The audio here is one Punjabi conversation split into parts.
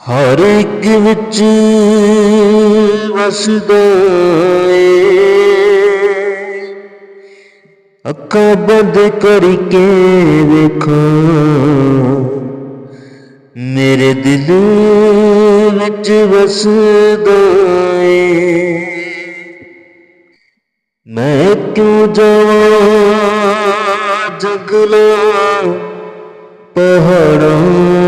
ਹਰ ਇੱਕ ਵਿੱਚ ਵਸਦਾ ਏ। ਅੱਖਾਂ ਬੰਦ ਕਰਕੇ ਵੇਖਾਂ, ਮੇਰੇ ਦਿਲ ਵਿੱਚ ਵਸਦਾ ਏ। ਮੈਂ ਕਿਉਂ ਜਾਵਾਂ ਜੰਗਲਾਂ, ਪਹਾੜਾਂ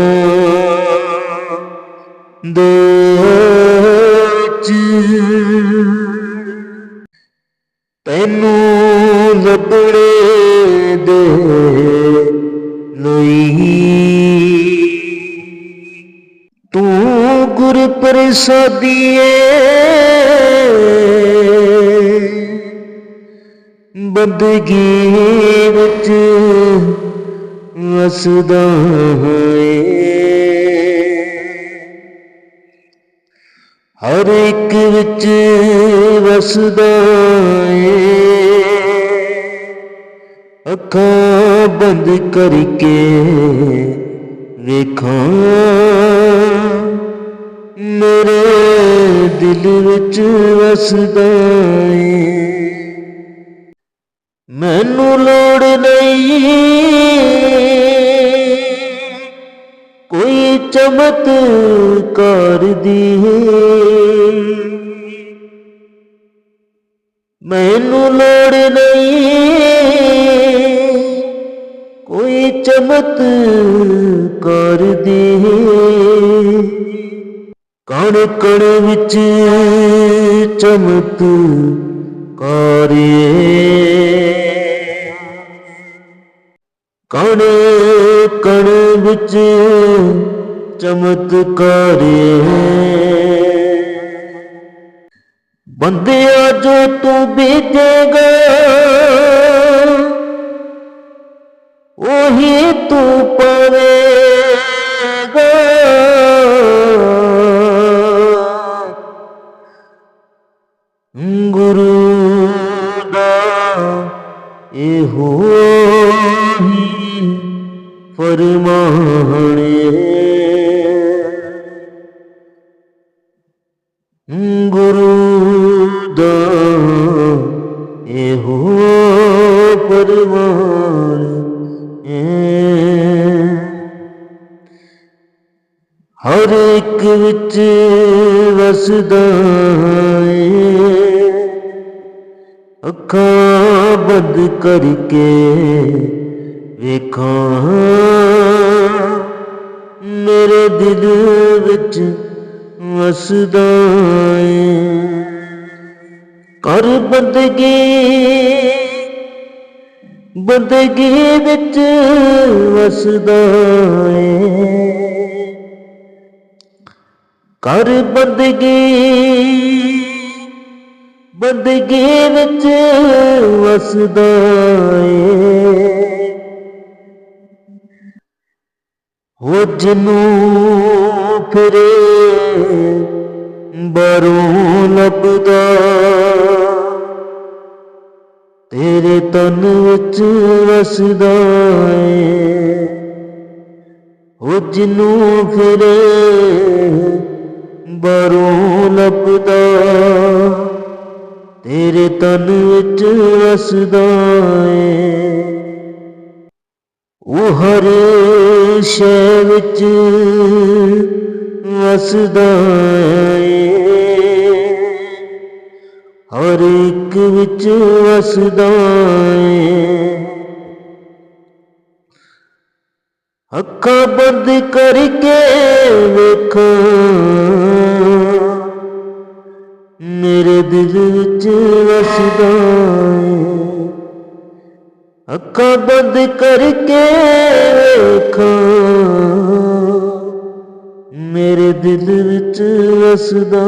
ਦੇ ਤੈਨੂੰ ਲੱਭਣੇ ਦੇ ਲਈ ਤੂੰ ਗੁਰ ਪ੍ਰਸਾਦੀਏ ਬੰਦਗੀ ਵਿੱਚ ਵਸਦਾ ਹੈ ਹਰ ਇੱਕ ਵਿੱਚ ਵਸਦਾ ਏ। ਅੱਖਾਂ ਬੰਦ ਕਰਕੇ ਵੇਖਾਂ। ਮੇਰੇ ਦਿਲ ਵਿੱਚ ਵਸਦਾ ਏ। ਮੈਨੂੰ ਲੋੜ ਨਹੀਂ ਚਮਤਕਾਰ ਦੀ ਮੈਨੂੰ ਲੋੜ ਨਹੀਂ ਕੋਈ ਚਮਤਕਾਰ ਦੀ ਕਣ ਕਣ ਵਿੱਚ ਚਮਤਕਾਰੇ ਕਣ ਕਣ ਵਿੱਚ ਚਮਤਕਾਰੇ ਬੰਦਿਆ ਜੋ ਤੂੰ ਬੀਤੇਗਾ ਉਹੀ ਤੂੰ ਪਾਵੇਗਾ। ਗੁਰੂ ਦਾ ਇਹੋ ਹੀ ਫਰਮਾਣੇ ਹਰ ਇੱਕ ਵਿੱਚ ਵਸਦਾ ਏ। ਅੱਖਾਂ ਬੰਦ ਕਰਕੇ ਵੇਖਾਂ, ਮੇਰੇ ਦਿਲ ਵਿੱਚ ਵਸਦਾ ਏ। ਕਰ ਬੰਦਗੀ ਬੰਦਗੀ ਵਿੱਚ ਵਸਦਾ ਏ। ਕਰ ਬੰਦਗੀ ਬੰਦਗੀ ਵਿੱਚ ਵਸਦਾ ਏ। ਹੋ ਜਨੂੰ ਫਿਰੇ ਬਰੋਂ ਲੱਭਦਾ, ਤੇਰੇ ਤਨ ਵਿੱਚ ਵਸਦਾ ਏ। ਹੋ ਜਨੂੰ ਫਿਰੇ ਬਰੋਂ ਲੱਭਦਾ ਤੇਰੇ ਤਨ ਵਿੱਚ ਵਸਦਾ ਏ। ਉਹ ਹਰ ਸ਼ੈ ਵਿੱਚ ਵਸਦਾ ਏ। ਹਰ ਇੱਕ ਵਿੱਚ ਵਸਦਾ ਏ। ਅੱਖਾਂ ਬੰਦ ਕਰਕੇ ਵੇਖਾਂ। ਮੇਰੇ ਦਿਲ ਵਿੱਚ ਵਸਦਾ ਅੱਖਾਂ ਬੰਦ ਕਰਕੇ ਵੇਖਾਂ। ਮੇਰੇ ਦਿਲ ਵਿੱਚ ਵਸਦਾ